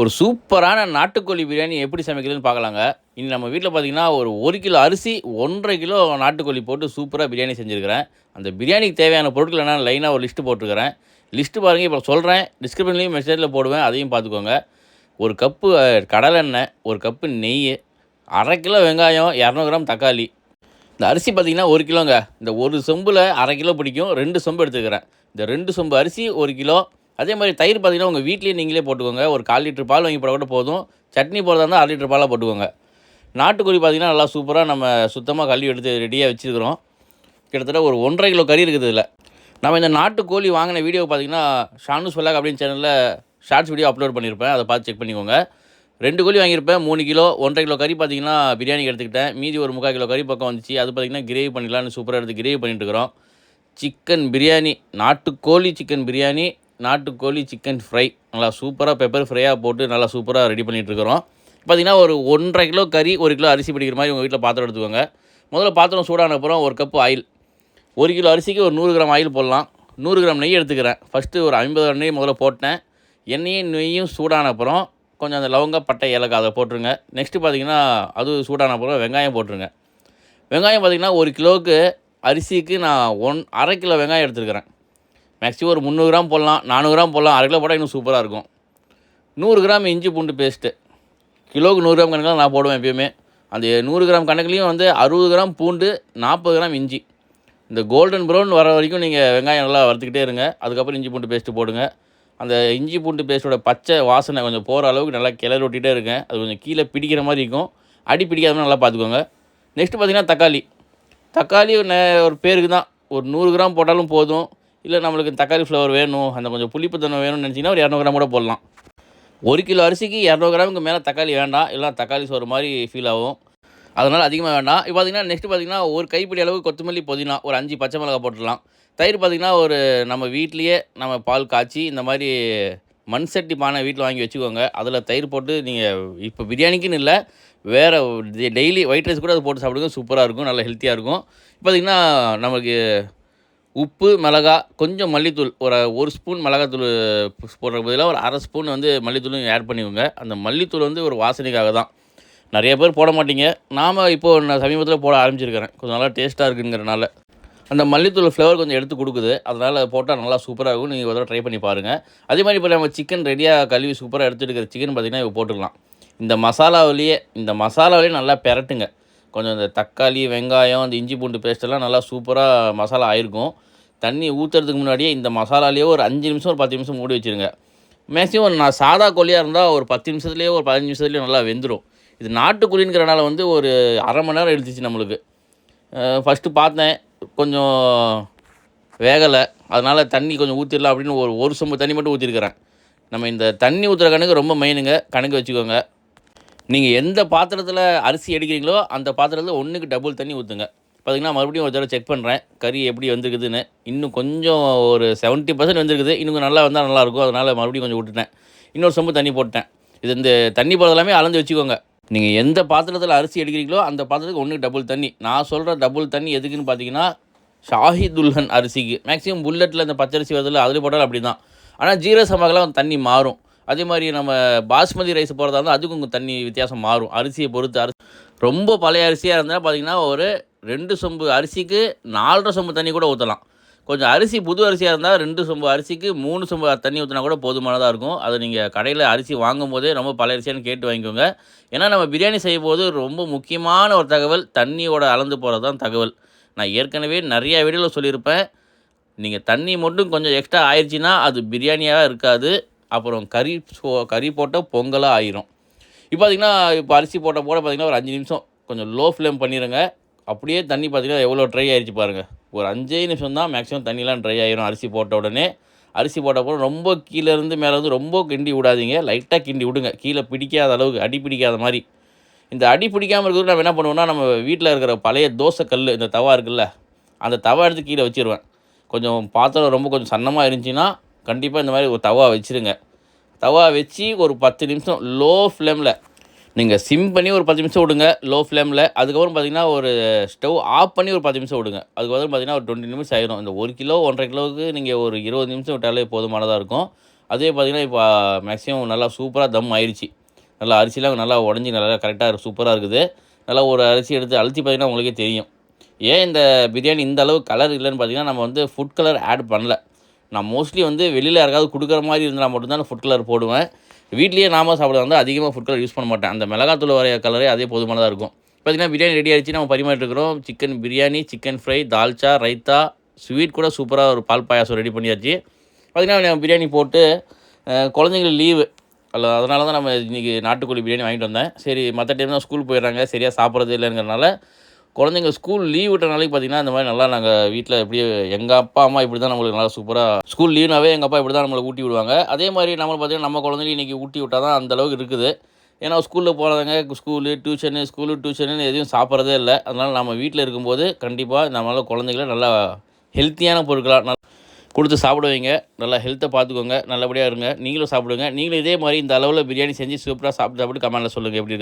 ஒரு சூப்பரான நாட்டுக்கோழி பிரியாணி எப்படி சமைக்கிறதுன்னு பார்க்கலாங்க. இனி நம்ம வீட்டில் பார்த்தீங்கன்னா ஒரு ஒரு கிலோ அரிசி ஒன்றரை கிலோ நாட்டுக்கோழி போட்டு சூப்பராக பிரியாணி செஞ்சுருக்கிறேன். அந்த பிரியாணிக்கு தேவையான பொருட்கள் என்ன லைனாக ஒரு லிஸ்ட்டு போட்டிருக்கிறேன். லிஸ்ட்டு பாருங்கள் இப்போ சொல்கிறேன் டிஸ்கிரிப்ஷன்லேயும் மெசேஜில் போடுவேன் அதையும் பார்த்துக்கோங்க ஒரு கப்பு கடலெண்ணெய் ஒரு கப்பு நெய் அரை கிலோ வெங்காயம் இரநூறு கிராம் தக்காளி. இந்த அரிசி பார்த்தீங்கன்னா ஒரு கிலோங்க. இந்த ஒரு சொம்பில் அரை கிலோ பிடிக்கும். ரெண்டு சொம்பு எடுத்துக்கிறேன். இந்த ரெண்டு சொம்பு அரிசி ஒரு கிலோ. அதே மாதிரி தயிர் பார்த்தீங்கன்னா உங்கள் வீட்லேயே நீங்களே போட்டுக்கோங்க. ஒரு கால் லிட்டர் பால் வாங்கி போட கூட போதும். சட்னி போடுறதா இருந்தால் அரை லிட்டர் பாலாக போட்டுக்கோங்க. நாட்டுக்கோழி பார்த்தீங்கன்னா நல்லா சூப்பராக நம்ம சுத்தமாக கழுவி எடுத்து ரெடியாக வச்சுருக்கிறோம். கிட்டத்தட்ட ஒரு ஒன்றரை கிலோ கறி இருக்குது இதில். நம்ம இந்த நாட்டுக்கோழி வாங்கின வீடியோ பார்த்தீங்கன்னா ஷானு சொல்லாக் அப்படின்னு சேனலில் ஷார்ட்ஸ் வீடியோ அப்லோட் பண்ணியிருப்பேன் அதை பார்த்து செக் பண்ணிக்கோங்க. ரெண்டு கோழி வாங்கியிருப்பேன். மூணு கிலோ ஒன்றரை கிலோ கறி பார்த்தீங்கன்னா பிரியாணிக்கு எடுத்துக்கிட்டேன். மீதி ஒரு முக்கால் கிலோ கறி பக்கம் வந்துச்சு. அது பார்த்தீங்கன்னா கிரேவி பண்ணிடலாம்னு சூப்பராக எடுத்து கிரேவி பண்ணிட்டுருக்கிறோம் சிக்கன் பிரியாணி நாட்டுக்கோழி சிக்கன் பிரியாணி நாட்டுக்கோழி சிக்கன் ஃப்ரை. நல்லா சூப்பராக பெப்பர் ஃப்ரையாக போட்டு நல்லா சூப்பராக ரெடி பண்ணிகிட்ருக்குறோம் இருக்கிறோம். பார்த்தீங்கன்னா ஒரு ஒன்றரை கிலோ கறி ஒரு கிலோ அரிசி பிடிக்கிற மாதிரி உங்கள் வீட்டில் பாத்திரம் எடுத்துக்கோங்க. முதல்ல பாத்திரம் சூடான அப்புறம் ஒரு கப்பு ஆயில் ஒரு கிலோ அரிசிக்கு ஒரு நூறு கிராம் ஆயில் போடலாம். நூறு கிராம் நெய் எடுத்துக்கிறேன். ஃபஸ்ட்டு ஒரு ஐம்பது கிராம் நெய் முதல்ல போட்டேன். எண்ணெயும் நெய்யும் சூடான அப்புறம் கொஞ்சம் அந்த லவங்க பட்டை ஏலக்காய் அதை போட்டுருங்க. நெக்ஸ்ட்டு பார்த்தீங்கன்னா அது சூடான அப்புறம் வெங்காயம் போட்டுருங்க. வெங்காயம் பார்த்தீங்கன்னா ஒரு கிலோவுக்கு அரிசிக்கு நான் ஒன் அரை கிலோ வெங்காயம் எடுத்துருக்கிறேன் மேக்ஸிமம் ஒரு முந்நூறு கிராம் போடலாம் நானூறு கிராம் போடலாம் அரை கிலோ போட்டால் இன்னும் சூப்பராக இருக்கும். நூறு கிராம் இஞ்சி பூண்டு பேஸ்ட்டு கிலோவுக்கு நூறு கிராம் கணக்கில் நான் போடுவேன் எப்பயுமே. அந்த நூறு கிராம் கணக்குலேயும் வந்து அறுபது கிராம் பூண்டு நாற்பது கிராம் இஞ்சி. இந்த கோல்டன் ப்ரௌன் வர வரைக்கும் நீங்கள் வெங்காயம் நல்லா வறுத்துக்கிட்டே இருங்க. அதுக்கப்புறம் இஞ்சி பூண்டு பேஸ்ட்டு போடுங்க. அந்த இஞ்சி பூண்டு பேஸ்ட்டோட பச்சை வாசனை கொஞ்சம் போகிற அளவுக்கு நல்லா கிளறி ஒட்டிகிட்டே இருக்கேன் அது கொஞ்சம் கீழே பிடிக்கிற மாதிரி இருக்கும். அடி பிடிக்காத மாதிரி நல்லா பார்த்துக்கோங்க. நெக்ஸ்ட்டு பார்த்தீங்கன்னா தக்காளி. தக்காளி ஒரு நே- ஒரு பேருக்கு தான். ஒரு நூறு கிராம் போட்டாலும் போதும். இல்லை நம்மளுக்கு தக்காளி ஃப்ளவர் வேணும் அந்த கொஞ்சம் புளிப்புத்தன்மை வேணும்னு நினச்சிங்கன்னா ஒரு இரநூறு கிராம் கூட போடலாம். ஒரு கிலோ அரிசிக்கு இரநூறு கிராமுக்கு மேலே தக்காளி வேண்டாம். இல்லை தக்காளி சோறு மாதிரி ஃபீல் ஆகும். அதனால் அதிகமாக வேண்டாம். இப்போ பார்த்தீங்கன்னா நெக்ஸ்ட் பார்த்தீங்கன்னா ஒரு கைப்பிடி அளவுக்கு கொத்தமல்லி புதினா ஒரு அஞ்சு பச்சை மிளகாய் போட்டுடலாம். தயிர் பார்த்தீங்கன்னா ஒரு நம்ம வீட்லேயே நம்ம பால் காய்ச்சி இந்த மாதிரி மண் சட்டி பானை வீட்டில் வாங்கி வச்சுக்கோங்க. அதில் தயிர் போட்டு நீங்கள் இப்போ பிரியாணிக்குன்னு இல்லை வேறு டெய்லி ஒயிட் ரைஸ் கூட அது போட்டு சாப்பிடுங்க. சூப்பராக இருக்கும் நல்லா ஹெல்த்தியாக இருக்கும். இப்போ பார்த்தீங்கன்னா நமக்கு உப்பு மிளகா கொஞ்சம் மல்லித்தூள் ஒரு ஒரு ஸ்பூன் மிளகாத்தூள் போடுற பதிலாக ஒரு அரை ஸ்பூன் வந்து மல்லித்தூளும் ஆட் பண்ணிக்கோங்க. அந்த மல்லித்தூள் வந்து ஒரு வாசனைக்காக தான். நிறைய பேர் போட மாட்டீங்க. நாம் இப்போது நான் சமீபத்தில் போட ஆரம்பிச்சிருக்கிறேன். கொஞ்சம் நல்லா டேஸ்ட்டாக இருக்குங்கிறனால. அந்த மல்லித்தூள் ஃப்ளேவர் கொஞ்சம் எடுத்து கொடுக்குது. அதனால் போட்டால் நல்லா சூப்பராக இருக்கும். நீங்கள் ஒரு தடவை ட்ரை பண்ணி பாருங்கள் அதே மாதிரி இப்போ நம்ம சிக்கன் ரெடியாக கழுவி சூப்பராக எடுத்து இருக்கிற சிக்கன் பார்த்திங்கன்னா இப்போ போட்டுக்கலாம். இந்த மசாலாவிலேயே இந்த மசாலாவிலேயே நல்லா பெரட்டுங்க. கொஞ்சம் இந்த தக்காளி வெங்காயம் இந்த இஞ்சி பூண்டு பேஸ்ட்டெல்லாம் நல்லா சூப்பராக மசாலா ஆயிருக்கும். தண்ணி ஊற்றுறதுக்கு முன்னாடியே இந்த மசாலாலேயே ஒரு அஞ்சு நிமிஷம் ஒரு பத்து நிமிஷம் மூடி வச்சுருங்க. மேக்ஸிமம் நான் சாதா கோழியாக இருந்தால் ஒரு பத்து நிமிஷத்துலேயே ஒரு பதினஞ்சு நிமிஷத்துலேயே நல்லா வெந்துடும் இது நாட்டுக்கோழிங்கிறனால வந்து ஒரு அரை மணி நேரம் எடுத்துச்சு நம்மளுக்கு. ஃபஸ்ட்டு பார்த்தேன் கொஞ்சம் வேகலை. அதனால் தண்ணி கொஞ்சம் ஊற்றிடலாம் அப்படின்னு ஒரு ஒரு சொம்பு தண்ணி மட்டும் ஊற்றிருக்கிறேன் நம்ம இந்த தண்ணி ஊற்றுற கணக்கு ரொம்ப மெயினுங்க கணக்கு வச்சுக்கோங்க. நீங்கள் எந்த பாத்திரத்தில் அரிசி எடுக்கிறீங்களோ அந்த பாத்திரத்தில் ஒன்றுக்கு டபுள் தண்ணி ஊற்றுங்க பார்த்தீங்கன்னா மறுபடியும் ஒரு தடவை செக் பண்ணுறேன் கறி எப்படி வந்திருக்குதுன்னு. இன்னும் கொஞ்சம் ஒரு செவன்ட்டி பர்சன்ட் வந்திருக்குது. இன்னும் கொஞ்சம் நல்லா வந்தால் நல்லாயிருக்கும். அதனால் மறுபடியும் கொஞ்சம் விட்டுட்டேன் இன்னொரு சொம்பு தண்ணி போட்டேன். இது இந்த தண்ணி போடுறது எல்லாமே அளந்து வச்சுக்கோங்க. நீங்கள் எந்த பாத்திரத்தில் அரிசி எடுக்கிறீங்களோ அந்த பாத்திரத்துக்கு ஒன்றுக்கு டபுள் தண்ணி. நான் சொல்கிற டபுள் தண்ணி எதுக்குன்னு பார்த்தீங்கன்னா ஷாஹிதுல்ஹன் அரிசிக்கு. மேக்ஸிமம் புல்லட்டில் இந்த பச்சரிசி வருதுல அதில் போட்டாலும் அப்படி தான் ஆனால் ஜீரக சமாக்கெல்லாம் தண்ணி மாறும். அதே மாதிரி நம்ம பாஸ்மதி ரைஸ் போகிறதா இருந்தால் அதுக்கும் கொஞ்சம் தண்ணி வித்தியாசம் மாறும். அரிசியை பொறுத்து அரிசி ரொம்ப பழைய அரிசியாக இருந்தால் பார்த்திங்கன்னா ஒரு ரெண்டு சொம்பு அரிசிக்கு நாலரை சொம்பு தண்ணி கூட ஊற்றலாம் கொஞ்சம் அரிசி புது அரிசியாக இருந்தால் ரெண்டு சொம்பு அரிசிக்கு மூணு சொம்பு தண்ணி ஊற்றினா கூட போதுமானதாக இருக்கும். அதை நீங்கள் கடையில் அரிசி வாங்கும் போதே ரொம்ப பழைய அரிசியான்னு கேட்டு வாங்கிக்கோங்க. ஏன்னா நம்ம பிரியாணி செய்யும் போது ரொம்ப முக்கியமான ஒரு தகவல் தண்ணியோட அளந்து போகிறது தான் தகவல். நான் ஏற்கனவே நிறையா வீடியோவில் சொல்லியிருப்பேன். நீங்கள் தண்ணி மட்டும் கொஞ்சம் எக்ஸ்ட்ரா ஆயிடுச்சின்னா அது பிரியாணியாக இருக்காது. அப்புறம் கறி சோ- கறி போட்டால் பொங்கலாக ஆயிரும். இப்போ பார்த்தீங்கன்னா இப்போ அரிசி போட்ட போட பார்த்தீங்கன்னா ஒரு அஞ்சு நிமிஷம் கொஞ்சம் லோ ஃப்ளேம் பண்ணிடுங்க அப்படியே தண்ணி பார்த்தீங்கன்னா எவ்வளோ ட்ரை ஆயிடுச்சு பாருங்கள் ஒரு அஞ்சே நிமிஷம் தான் மேக்ஸிமம் தண்ணிலாம் ட்ரை ஆயிரும் அரிசி போட்ட உடனே. அரிசி போட்ட போட ரொம்ப கீழே இருந்து மேலே ரொம்ப கிண்டி விடாதீங்க. லைட்டாக கிண்டி விடுங்க. கீழே பிடிக்காத அளவுக்கு அடி பிடிக்காத மாதிரி. இந்த அடி பிடிக்காமல் இருக்கிறது நம்ம என்ன பண்ணுவோம்னா நம்ம வீட்டில் இருக்கிற பழைய தோசை கல் இந்த தவா இருக்குல்ல அந்த தவா எடுத்து கீழே வச்சிருவேன். கொஞ்சம் பாத்திரம் ரொம்ப கொஞ்சம் சன்னமாக இருந்துச்சுன்னா கண்டிப்பாக இந்த மாதிரி ஒரு தவா வச்சுருங்க. தவா வச்சு ஒரு பத்து நிமிஷம் லோ ஃப்ளேமில் நீங்கள் சிம் பண்ணி ஒரு பத்து நிமிஷம் விடுங்க லோ ஃப்ளேமில் அதுக்கப்புறம் பார்த்தீங்கன்னா ஒரு ஸ்டவ் ஆஃப் பண்ணி ஒரு பத்து நிமிஷம் விடுங்க. அதுக்கப்புறம் பார்த்தீங்கன்னா ஒரு டுவெண்ட்டி நிமிஷம் ஆயிரும். இந்த ஒரு கிலோ ஒன்றரை கிலோவுக்கு நீங்கள் ஒரு இருபது நிமிஷம் விட்டாலே போதுமானதாக இருக்கும். அதே பார்த்தீங்கன்னா இப்போ மேக்ஸிமம் நல்லா சூப்பராக தம் ஆயிடுச்சு நல்லா அரிசிலாம் நல்லா உடஞ்சி நல்லா கரெக்டாக சூப்பராக இருக்குது. நல்லா ஒரு அரிசி எடுத்து அழுத்தி பார்த்தீங்கன்னா உங்களுக்கே தெரியும். ஏன் இந்த பிரியாணி இந்த அளவு கலர் இல்லைன்னு பார்த்தீங்கன்னா நம்ம வந்து ஃபுட் கலர் ஆட் பண்ணல. நான் மோஸ்ட்லி வந்து வெளியில் யாருக்காவது கொடுக்குற மாதிரி இருந்தால் மட்டும்தான் ஃபுட் கலர் போடுவேன். வீட்லேயே நாம சாப்பிட வந்து அதிகமாக ஃபுட் கலர் யூஸ் பண்ண மாட்டேன். அந்த மிளகாத்தூள் வரைய கலரே அதே போதுமானதாக இருக்கும். பார்த்தீங்கன்னா பிரியாணி ரெடி ஆயிடுச்சு நம்ம பரிமாறிட்டுருக்கிறோம் chicken biryani chicken fry dalcha raita sweet கூட சூப்பராக ஒரு பால் பாயாசம் ரெடி பண்ணியாச்சு. பார்த்தீங்கன்னா பிரியாணி போட்டு குழந்தைங்களுக்கு லீவு அல்ல அதனால தான் நம்ம இன்றைக்கி நாட்டுக்கோழி பிரியாணி வாங்கிட்டு வந்தேன். சரி மற்ற டைம் தான் ஸ்கூல் போயிடுறாங்க. சரியாக சாப்பிட்றது இல்லைங்கிறனால குழந்தைங்க ஸ்கூல் லீவ் விட்ட நாளைக்கு பார்த்தீங்கன்னா இந்த மாதிரி நல்லா நாங்கள் வீட்டில் எப்படியே எங்கள் அப்பா அம்மா இப்படி தான் நம்மளுக்கு நல்லா சூப்பராக ஸ்கூல் லீவ்னாவே எங்கள் அப்பா இப்படி தான் நம்மளை ஊட்டி விடுவாங்க. அதே மாதிரி நம்மளை பார்த்தீங்கன்னா நம்ம குழந்தைங்க இன்றைக்கி ஊட்டி விட்டால் தான் அந்த அளவுக்கு இருக்குது. ஏன்னா ஸ்கூலில் போகிறவங்க ஸ்கூலு டியூஷனு ஸ்கூலு டியூஷனு எதுவும் சாப்பிட்றதே இல்லை. அதனால் நம்ம வீட்டில் இருக்கும்போது கண்டிப்பாக நம்மளால் குழந்தைங்கள நல்லா ஹெல்த்தியான பொருட்களாக நல்லா கொடுத்து சாப்பிட வைங்க. நல்லா ஹெல்த்தை பார்த்துக்கோங்க நல்லபடியாக இருங்க. நீங்களும் சாப்பிடுங்க. நீங்களும் இதே மாதிரி இந்த அளவில் பிரியாணி செஞ்சு சூப்பராக சாப்பிட்டு சாப்பிட்டு கமெண்டில் சொல்லுங்கள் எப்படி